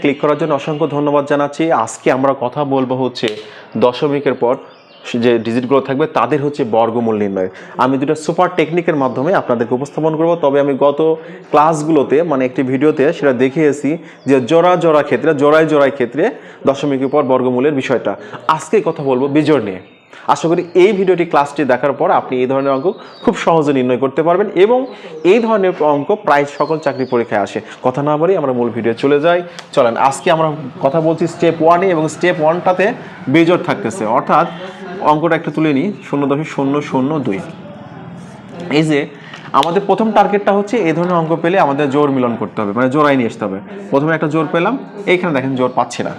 Click করার জন্য অসংখ্য ধন্যবাদ জানাচ্ছি। আজকে আমরা কথা বলব হচ্ছে দশমিকের পর যে ডিজিটগুলো থাকবে, তাদের হচ্ছে বর্গমূল নির্ণয়। আমি দুটো সুপার টেকনিকের মাধ্যমে আপনাদেরকে উপস্থাপন করব, তবে আমি গত ক্লাসগুলোতে মানে একটি ভিডিওতে সেটা দেখিয়েছি যে জোড়া জোড়া ক্ষেত্রে, জোড়ায় জোড়ায় ক্ষেত্রে দশমিকের পর বর্গমূলের বিষয়টা। আজকে কথা বলব বিজোড় নিয়ে। আশা করি এই ভিডিওটি ক্লাসটি দেখার পর আপনি এই ধরনের অঙ্ক খুব সহজে নির্ণয় করতে পারবেন এবং এই ধরনের অঙ্ক প্রায় সকল চাকরি পরীক্ষায় আসে। কথা না বলেই আমরা মূল ভিডিও চলে যাই। চলেন, আজকে আমরা কথা বলছি স্টেপ ওয়ানে এবং স্টেপ ওয়ানটাতে বেজোর থাকতেছে। অর্থাৎ অঙ্কটা একটু তুলে নিই, শূন্য দশমিক শূন্য শূন্য দুই। এই যে আমাদের প্রথম টার্গেটটা হচ্ছে এই ধরনের অঙ্ক পেলে আমাদের জোর মিলন করতে হবে মানে জোড়াই নিয়ে আসতে হবে। প্রথমে একটা জোর পেলাম, এইখানে দেখেন জোর পাচ্ছি না।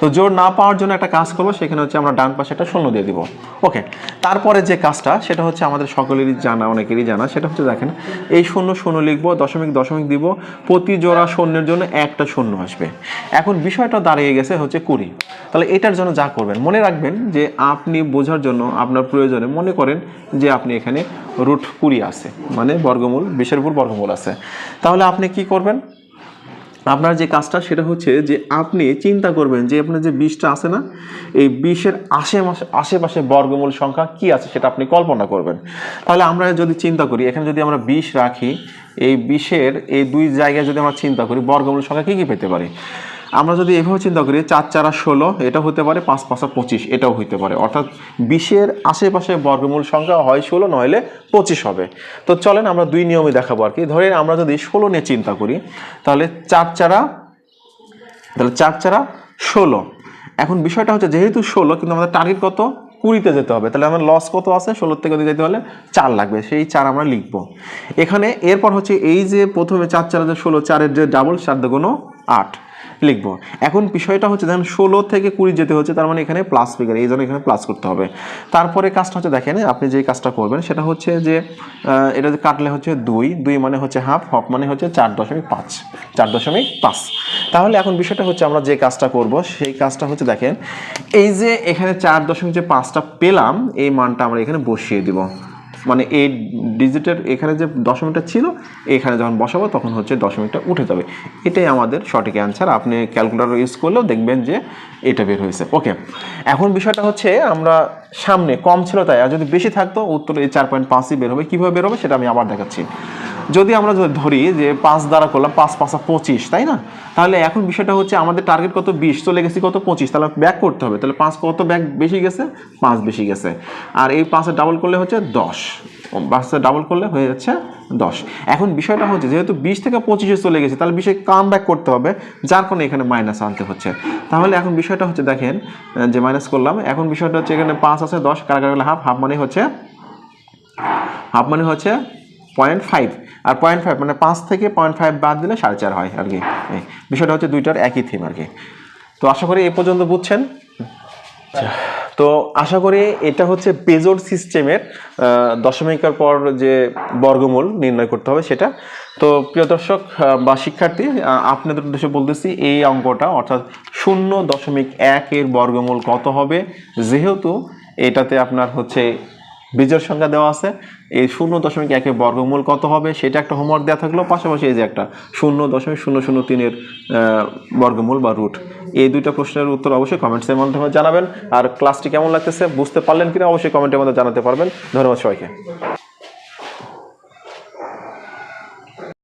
তো জোর না পাওয়ার জন্য একটা কাজ করব, সেখানে হচ্ছে আমরা ডান পাশে একটা শূন্য দিয়ে দিব। ওকে তারপরে যে কাজটা, সেটা হচ্ছে আমাদের সকলেরই জানা, অনেকেরই জানা, সেটা হচ্ছে দেখেন, এই শূন্য শূন্য লিখব, দশমিক দশমিক দিব, প্রতি জোড়া শূন্যের জন্য একটা শূন্য আসবে। এখন বিষয়টা দাঁড়িয়ে গেছে হচ্ছে কুড়ি। তাহলে এটার জন্য যা করবেন, মনে রাখবেন যে আপনি বোঝার জন্য, আপনার প্রয়োজনে মনে করেন যে আপনি এখানে রুট কুড়ি আছে মানে বর্গমূল বিশের উপর বর্গমূল আছে। তাহলে আপনি কি করবেন? আপনার যে কাজটা সেটা হচ্ছে যে আপনি চিন্তা করবেন যে আপনার যে বিষটা আছে না, এই বিষের আশেপাশে আশেপাশে বর্গমূল সংখ্যা কি আছে সেটা আপনি কল্পনা করবেন। তাহলে আমরা যদি চিন্তা করি, এখানে যদি আমরা বিষ রাখি, এই বিষের এই দুই জায়গায় যদি আমরা চিন্তা করি, বর্গমূল সংখ্যা কী কী পেতে পারি? আমরা যদি এভাবে চিন্তা করি, চার চারা ষোলো, এটা হতে পারে পাঁচ পাঁচা পঁচিশ, এটাও হইতে পারে। অর্থাৎ বিশের আশেপাশে বর্গমূল সংখ্যা হয় ষোলো, নইলে পঁচিশ হবে। তো চলেন আমরা দুই নিয়মে দেখাবো আর কি। ধরেন আমরা যদি ষোলো নিয়ে চিন্তা করি, তাহলে চার চারা, তাহলে চার চারা ষোলো। এখন বিষয়টা হচ্ছে যেহেতু ষোলো, কিন্তু আমাদের টার্গেট কত? কুড়িতে যেতে হবে। তাহলে আমার লস কত আছে? ষোলোর থেকে যেতে হলে চার লাগবে। সেই চার আমরা লিখব। এখানে এরপর হচ্ছে এই যে প্রথমে চার চার যে ষোলো, চারের যে ডাবল চার দুগুণ আট। লিখব। এখন বিষয়টা হচ্ছে দেখেন ষোলো থেকে কুড়ি যেতে হচ্ছে, তার মানে এখানে প্লাস ফিগার এই জন্য এখানে প্লাস করতে হবে। তারপরে কাজটা হচ্ছে দেখেন, আপনি যে কাজটা করবেন, সেটা হচ্ছে যে এটা যে কাটলে হচ্ছে দুই দুই মানে হচ্ছে হাফ হাফ মানে হচ্ছে চার দশমিক পাঁচ, চার দশমিক পাঁচ। তাহলে এখন বিষয়টা হচ্ছে আমরা যে কাজটা করব, সেই কাজটা হচ্ছে দেখেন, এই যে এখানে চার দশমিক যে পাঁচটা পেলাম, এই মানটা আমরা এখানে বসিয়ে দিব। মানে এই ডিজিটের এখানে যে দশমিকটা ছিল, এখানে যখন বসাবো তখন হচ্ছে দশমিকটা উঠে যাবে। এটাই আমাদের সঠিক অ্যান্সার আপনি ক্যালকুলেটর ইউজ করলেও দেখবেন যে এটা বের হয়েছে। ওকে এখন বিষয়টা হচ্ছে আমরা সামনে কম ছিল তাই, আর যদি বেশি থাকতো, উত্তর এই চার পয়েন্ট পাঁচই বের হবে। কীভাবে বের হবে সেটা আমি আবার দেখাচ্ছি। যদি আমরা ধরি যে পাঁচ দ্বারা করলাম, পাঁচ পাঁচা পঁচিশ, তাই না? তাহলে এখন বিষয়টা হচ্ছে আমাদের টার্গেট কত? বিশ, চলে গেছি কত? পঁচিশ, তাহলে ব্যাক করতে হবে। তাহলে পাঁচ কত ব্যাক বেশি গেছে? পাঁচ বেশি গেছে। আর এই পাঁচে ডাবল করলে হচ্ছে দশ। পাঁচে ডাবল করলে হয়ে যাচ্ছে দশ। এখন বিষয়টা হচ্ছে, যেহেতু বিশ থেকে পঁচিশে চলে গেছে, তাহলে বিষয় কাম ব্যাক করতে হবে, যার কারণে এখানে মাইনাস আনতে হচ্ছে। তাহলে এখন বিষয়টা হচ্ছে, দেখেন যে মাইনাস করলাম, এখন বিষয়টা হচ্ছে এখানে পাঁচ আছে দশ, কারা হাফ হাফ মানে হচ্ছে হাফ মানে হচ্ছে পয়েন্ট ফাইভ আর পয়েন্ট ফাইভ মানে পাঁচ থেকে পয়েন্ট ফাইভ বাদ দিলে সাড়ে চার হয় আর কি। বিষয়টা হচ্ছে দুইটার একই থিম আর কি। তো আশা করি এ পর্যন্ত বুঝছেন। তো আশা করি এটা হচ্ছে পেজোর সিস্টেমের দশমিকের পর যে বর্গমূল নির্ণয় করতে হবে সেটা। তো প্রিয় দর্শক বা শিক্ষার্থী আপনাদের উদ্দেশ্যে বলতেছি, এই অঙ্কটা, অর্থাৎ শূন্য দশমিক একের বর্গমূল কত হবে? যেহেতু এটাতে আপনার হচ্ছে বীজের সংখ্যা দেওয়া আছে। এই শূন্য দশমিক একের বর্গমূল কত হবে? সেটা একটা হোমওয়ার্ক দেওয়া থাকল। পাশাপাশি এই যে একটা শূন্য দশমিক শূন্য শূন্য তিনের বর্গমূল বা রুট এই দুইটা প্রশ্নের উত্তর অবশ্যই কমেন্টসের মাধ্যমে জানাবেন। আর ক্লাসটি কেমন লাগতেছে? বুঝতে পারলেন কিনা? অবশ্যই কমেন্টের মধ্যে জানাতে পারবেন। ধন্যবাদ সবাইকে।